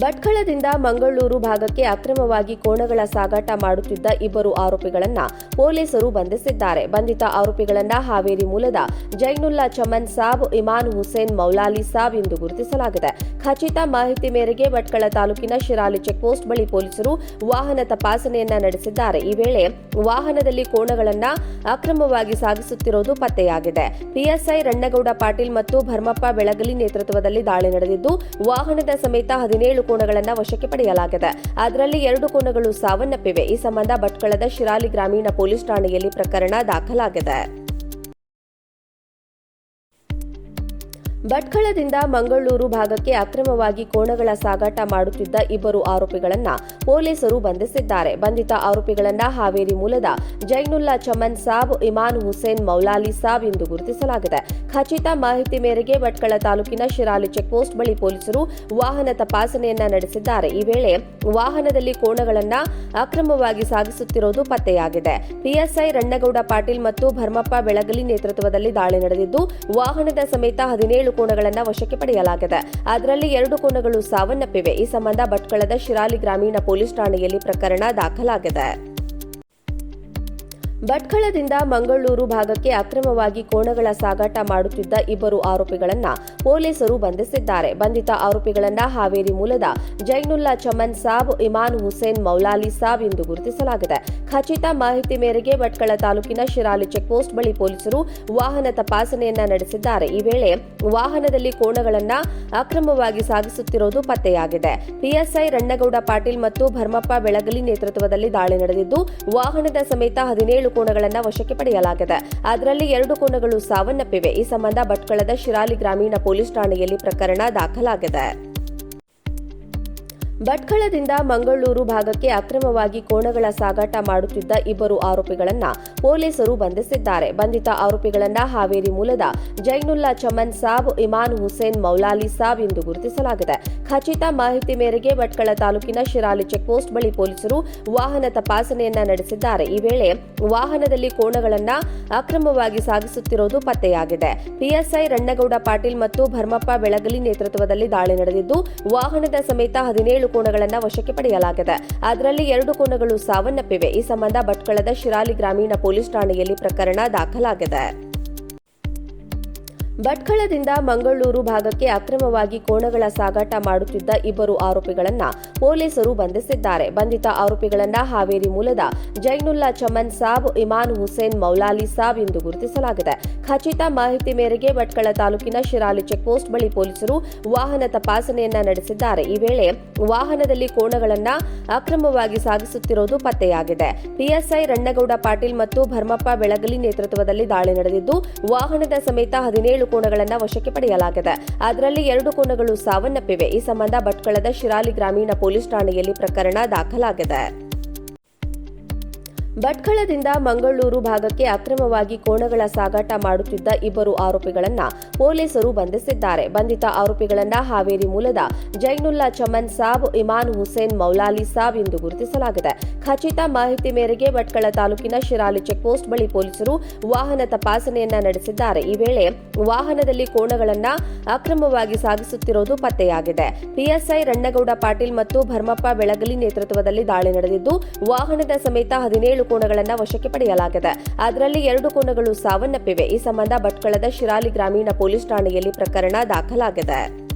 ಭಟ್ಕಳದಿಂದ ಮಂಗಳೂರು ಭಾಗಕ್ಕೆ ಅಕ್ರಮವಾಗಿ ಕೋಣಗಳ ಸಾಗಾಟ ಮಾಡುತ್ತಿದ್ದ ಇಬ್ಬರು ಆರೋಪಿಗಳನ್ನ ಪೊಲೀಸರು ಬಂಧಿಸಿದ್ದಾರೆ. ಬಂಧಿತ ಆರೋಪಿಗಳನ್ನ ಹಾವೇರಿ ಮೂಲದ ಜೈನುಲ್ಲಾ ಚಮನ್ ಸಾಬ್, ಇಮಾನ್ ಹುಸೇನ್, ಮೌಲಾಲಿ ಸಾಬ್ ಎಂದು ಗುರುತಿಸಲಾಗಿದೆ. ಖಚಿತ ಮಾಹಿತಿ ಮೇರೆಗೆ ಭಟ್ಕಳ ತಾಲೂಕಿನ ಶಿರಾಲಿ ಚೆಕ್ಪೋಸ್ಟ್ ಬಳಿ ಪೊಲೀಸರು ವಾಹನ ತಪಾಸಣೆಯನ್ನ ನಡೆಸಿದ್ದಾರೆ. ಈ ವೇಳೆ ವಾಹನದಲ್ಲಿ ಕೋಣಗಳನ್ನ ಅಕ್ರಮವಾಗಿ ಸಾಗಿಸುತ್ತಿರುವುದು ಪತ್ತೆಯಾಗಿದೆ. ಪಿಎಸ್ಐ ರಣ್ಣಗೌಡ ಪಾಟೀಲ್ ಮತ್ತು ಭರ್ಮಪ್ಪ ಬೆಳಗಲಿ ನೇತೃತ್ವದಲ್ಲಿ ದಾಳಿ ನಡೆದಿದ್ದು, ವಾಹನದ ಸಮೇತ ಹದಿನೇಳು ಕೋಣಗಳನ್ನು ವಶಕ್ಕೆ ಪಡೆಯಲಾಗಿದೆ. ಅದರಲ್ಲಿ ಎರಡು ಕೋಣಗಳು ಸಾವನ್ನಪ್ಪಿವೆ. ಈ ಸಂಬಂಧ ಭಟ್ಕಳದ ಶಿರಾಲಿ ಗ್ರಾಮೀಣ ಪೊಲೀಸ್ ಠಾಣೆಯಲ್ಲಿ ಪ್ರಕರಣ ದಾಖಲಾಗಿದೆ. ಭಟ್ಕಳದಿಂದ ಮಂಗಳೂರು ಭಾಗಕ್ಕೆ ಅಕ್ರಮವಾಗಿ ಕೋಣಗಳ ಸಾಗಾಟ ಮಾಡುತ್ತಿದ್ದ ಇಬ್ಬರು ಆರೋಪಿಗಳನ್ನ ಪೊಲೀಸರು ಬಂಧಿಸಿದ್ದಾರೆ. ಬಂಧಿತ ಆರೋಪಿಗಳನ್ನ ಹಾವೇರಿ ಮೂಲದ ಜೈನುಲ್ಲಾ ಚಮನ್ ಸಾಬ್, ಇಮಾನ್ ಹುಸೇನ್, ಮೌಲಾಲಿ ಸಾಬ್ ಎಂದು ಗುರುತಿಸಲಾಗಿದೆ. ಖಚಿತ ಮಾಹಿತಿ ಮೇರೆಗೆ ಭಟ್ಕಳ ತಾಲೂಕಿನ ಶಿರಾಲಿ ಚೆಕ್ಪೋಸ್ಟ್ ಬಳಿ ಪೊಲೀಸರು ವಾಹನ ತಪಾಸಣೆಯನ್ನ ನಡೆಸಿದ್ದಾರೆ. ಈ ವೇಳೆ ವಾಹನದಲ್ಲಿ ಕೋಣಗಳನ್ನ ಅಕ್ರಮವಾಗಿ ಸಾಗಿಸುತ್ತಿರುವುದು ಪತ್ತೆಯಾಗಿದೆ. ಪಿಎಸ್ಐ ರಣ್ಣಗೌಡ ಪಾಟೀಲ್ ಮತ್ತು ಭರ್ಮಪ್ಪ ಬೆಳಗಲಿ ನೇತೃತ್ವದಲ್ಲಿ ದಾಳಿ ನಡೆದಿದ್ದು, ವಾಹನದ ಸಮೇತ ಹದಿನೇಳು ಕೋಣಗಳನ್ನು ವಶಕ್ಕೆ ಪಡೆಯಲಾಗಿದೆ. ಅದರಲ್ಲಿ ಎರಡು ಕೋಣಗಳು ಸಾವನ್ನಪ್ಪಿವೆ. ಈ ಸಂಬಂಧ ಭಟ್ಕಳದ ಶಿರಾಲಿ ಗ್ರಾಮೀಣ ಪೊಲೀಸ್ ಠಾಣೆಯಲ್ಲಿ ಪ್ರಕರಣ ದಾಖಲಾಗಿದೆ. ಭಟ್ಕಳದಿಂದ ಮಂಗಳೂರು ಭಾಗಕ್ಕೆ ಅಕ್ರಮವಾಗಿ ಕೋಣಗಳ ಸಾಗಾಟ ಮಾಡುತ್ತಿದ್ದ ಇಬ್ಬರು ಆರೋಪಿಗಳನ್ನ ಪೊಲೀಸರು ಬಂಧಿಸಿದ್ದಾರೆ. ಬಂಧಿತ ಆರೋಪಿಗಳನ್ನ ಹಾವೇರಿ ಮೂಲದ ಜೈನುಲ್ಲಾ ಚಮನ್ ಸಾಬ್, ಇಮಾನ್ ಹುಸೇನ್, ಮೌಲಾಲಿ ಸಾಬ್ ಎಂದು ಗುರುತಿಸಲಾಗಿದೆ. ಖಚಿತ ಮಾಹಿತಿ ಮೇರೆಗೆ ಭಟ್ಕಳ ತಾಲೂಕಿನ ಶಿರಾಲಿ ಚೆಕ್ಪೋಸ್ಟ್ ಬಳಿ ಪೊಲೀಸರು ವಾಹನ ತಪಾಸಣೆಯನ್ನ ನಡೆಸಿದ್ದಾರೆ. ಈ ವೇಳೆ ವಾಹನದಲ್ಲಿ ಕೋಣಗಳನ್ನ ಅಕ್ರಮವಾಗಿ ಸಾಗಿಸುತ್ತಿರುವುದು ಪತ್ತೆಯಾಗಿದೆ. ಪಿಎಸ್ಐ ರಣ್ಣಗೌಡ ಪಾಟೀಲ್ ಮತ್ತು ಭರ್ಮಪ್ಪ ಬೆಳಗಲಿ ನೇತೃತ್ವದಲ್ಲಿ ದಾಳಿ ನಡೆದಿದ್ದು, ವಾಹನದ ಸಮೇತ ಹದಿನೇಳು ಕೋಣಗಳನ್ನು ವಶಕ್ಕೆ ಪಡೆಯಲಾಗಿದೆ. ಅದರಲ್ಲಿ ಎರಡು ಕೋಣಗಳು ಸಾವನ್ನಪ್ಪಿವೆ. ಈ ಸಂಬಂಧ ಭಟ್ಕಳದ ಶಿರಾಲಿ ಗ್ರಾಮೀಣ ಪೊಲೀಸ್ ಠಾಣೆಯಲ್ಲಿ ಪ್ರಕರಣ ದಾಖಲಾಗಿದೆ. ಭಟ್ಕಳದಿಂದ ಮಂಗಳೂರು ಭಾಗಕ್ಕೆ ಅಕ್ರಮವಾಗಿ ಕೋಣಗಳ ಸಾಗಾಟ ಮಾಡುತ್ತಿದ್ದ ಇಬ್ಬರು ಆರೋಪಿಗಳನ್ನ ಪೊಲೀಸರು ಬಂಧಿಸಿದ್ದಾರೆ. ಬಂಧಿತ ಆರೋಪಿಗಳನ್ನ ಹಾವೇರಿ ಮೂಲದ ಜೈನುಲ್ಲಾ ಚಮನ್ ಸಾಬ್, ಇಮಾನ್ ಹುಸೇನ್ ಮೌಲಾಲಿ ಸಾಬ್ ಎಂದು ಗುರುತಿಸಲಾಗಿದೆ. ಖಚಿತ ಮಾಹಿತಿ ಮೇರೆಗೆ ಭಟ್ಕಳ ತಾಲೂಕಿನ ಶಿರಾಲಿ ಚೆಕ್ಪೋಸ್ಟ್ ಬಳಿ ಪೊಲೀಸರು ವಾಹನ ತಪಾಸಣೆಯನ್ನ ನಡೆಸಿದ್ದಾರೆ. ಈ ವೇಳೆ ವಾಹನದಲ್ಲಿ ಕೋಣಗಳನ್ನ ಅಕ್ರಮವಾಗಿ ಸಾಗಿಸುತ್ತಿರುವುದು ಪತ್ತೆಯಾಗಿದೆ. ಪಿಎಸ್ಐ ರಣ್ಣಗೌಡ ಪಾಟೀಲ್ ಮತ್ತು ಭರ್ಮಪ್ಪ ಬೆಳಗಲಿ ನೇತೃತ್ವದಲ್ಲಿ ದಾಳಿ ನಡೆದಿದ್ದು, ವಾಹನದ ಸಮೇತ ಹದಿನೇಳು ಕೋಣಗಳನ್ನು ವಶಕ್ಕೆ ಪಡೆಯಲಾಗಿದೆ. ಅದರಲ್ಲಿ ಎರಡು ಕೋಣಗಳು ಸಾವನ್ನಪ್ಪಿವೆ. ಈ ಸಂಬಂಧ ಭಟ್ಕಳದ ಶಿರಾಲಿ ಗ್ರಾಮೀಣ ಪೊಲೀಸ್ ಠಾಣೆಯಲ್ಲಿ ಪ್ರಕರಣ ದಾಖಲಾಗಿದೆ. ಭಟ್ಕಳದಿಂದ ಮಂಗಳೂರು ಭಾಗಕ್ಕೆ ಅಕ್ರಮವಾಗಿ ಕೋಣಗಳ ಸಾಗಾಟ ಮಾಡುತ್ತಿದ್ದ ಇಬ್ಬರು ಆರೋಪಿಗಳನ್ನ ಪೊಲೀಸರು ಬಂಧಿಸಿದ್ದಾರೆ. ಬಂಧಿತ ಆರೋಪಿಗಳನ್ನ ಹಾವೇರಿ ಮೂಲದ ಜೈನುಲ್ಲಾ ಚಮನ್ ಸಾಬ್, ಇಮಾನ್ ಹುಸೇನ್, ಮೌಲಾಲಿ ಸಾಬ್ ಎಂದು ಗುರುತಿಸಲಾಗಿದೆ. ಖಚಿತ ಮಾಹಿತಿ ಮೇರೆಗೆ ಭಟ್ಕಳ ತಾಲೂಕಿನ ಶಿರಾಲಿ ಚೆಕ್ಪೋಸ್ಟ್ ಬಳಿ ಪೊಲೀಸರು ವಾಹನ ತಪಾಸಣೆಯನ್ನ ನಡೆಸಿದ್ದಾರೆ. ಈ ವೇಳೆ ವಾಹನದಲ್ಲಿ ಕೋಣಗಳನ್ನ ಅಕ್ರಮವಾಗಿ ಸಾಗಿಸುತ್ತಿರುವುದು ಪತ್ತೆಯಾಗಿದೆ. ಪಿಎಸ್ಐ ರಣ್ಣಗೌಡ ಪಾಟೀಲ್ ಮತ್ತು ಭರ್ಮಪ್ಪ ಬೆಳಗಲಿ ನೇತೃತ್ವದಲ್ಲಿ ದಾಳಿ ನಡೆದಿದ್ದು, ವಾಹನದ ಸಮೇತ ಹದಿನೇಳು ಕೋಣಗಳನ್ನು ವಶಕ್ಕೆ ಪಡೆಯಲಾಗಿದೆ. ಅದರಲ್ಲಿ ಎರಡು ಕೋಣಗಳು ಸಾವನ್ನಪ್ಪಿವೆ. ಈ ಸಂಬಂಧ ಭಟ್ಕಳದ ಶಿರಾಲಿ ಗ್ರಾಮೀಣ ಪೊಲೀಸ್ ಠಾಣೆಯಲ್ಲಿ ಪ್ರಕರಣ ದಾಖಲಾಗಿದೆ. ಭಟ್ಕಳದಿಂದ ಮಂಗಳೂರು ಭಾಗಕ್ಕೆ ಅಕ್ರಮವಾಗಿ ಕೋಣಗಳ ಸಾಗಾಟ ಮಾಡುತ್ತಿದ್ದ ಇಬ್ಬರು ಆರೋಪಿಗಳನ್ನ ಪೊಲೀಸರು ಬಂಧಿಸಿದ್ದಾರೆ. ಬಂಧಿತ ಆರೋಪಿಗಳನ್ನ ಹಾವೇರಿ ಮೂಲದ ಜೈನುಲ್ಲಾ ಚಮನ್ ಸಾಬ್, ಇಮಾನ್ ಹುಸೇನ್ ಮೌಲಾಲಿ ಸಾಬ್ ಎಂದು ಗುರುತಿಸಲಾಗಿದೆ. ಖಚಿತ ಮಾಹಿತಿ ಮೇರೆಗೆ ಭಟ್ಕಳ ತಾಲೂಕಿನ ಶಿರಾಲಿ ಚೆಕ್ಪೋಸ್ಟ್ ಬಳಿ ಪೊಲೀಸರು ವಾಹನ ತಪಾಸಣೆಯನ್ನ ನಡೆಸಿದ್ದಾರೆ. ಈ ವೇಳೆ ವಾಹನದಲ್ಲಿ ಕೋಣಗಳನ್ನ ಅಕ್ರಮವಾಗಿ ಸಾಗಿಸುತ್ತಿರುವುದು ಪತ್ತೆಯಾಗಿದೆ. ಪಿಎಸ್ಐ ರಣ್ಣಗೌಡ ಪಾಟೀಲ್ ಮತ್ತು ಭರ್ಮಪ್ಪ ಬೆಳಗಲಿ ನೇತೃತ್ವದಲ್ಲಿ ದಾಳಿ ನಡೆದಿದ್ದು, ವಾಹನದ ಸಮೇತ ಹದಿನೇಳು ಕೋಣಗಳನ್ನು ವಶಕ್ಕೆ ಪಡೆಯಲಾಗಿದೆ. ಅದರಲ್ಲಿ ಎರಡು ಕೋಣಗಳು ಸಾವನ್ನಪ್ಪಿವೆ. ಈ ಸಂಬಂಧ ಭಟ್ಕಳದ ಶಿರಾಲಿ ಗ್ರಾಮೀಣ ಪೊಲೀಸ್ ಠಾಣೆಯಲ್ಲಿ ಪ್ರಕರಣ ದಾಖಲಾಗಿದೆ.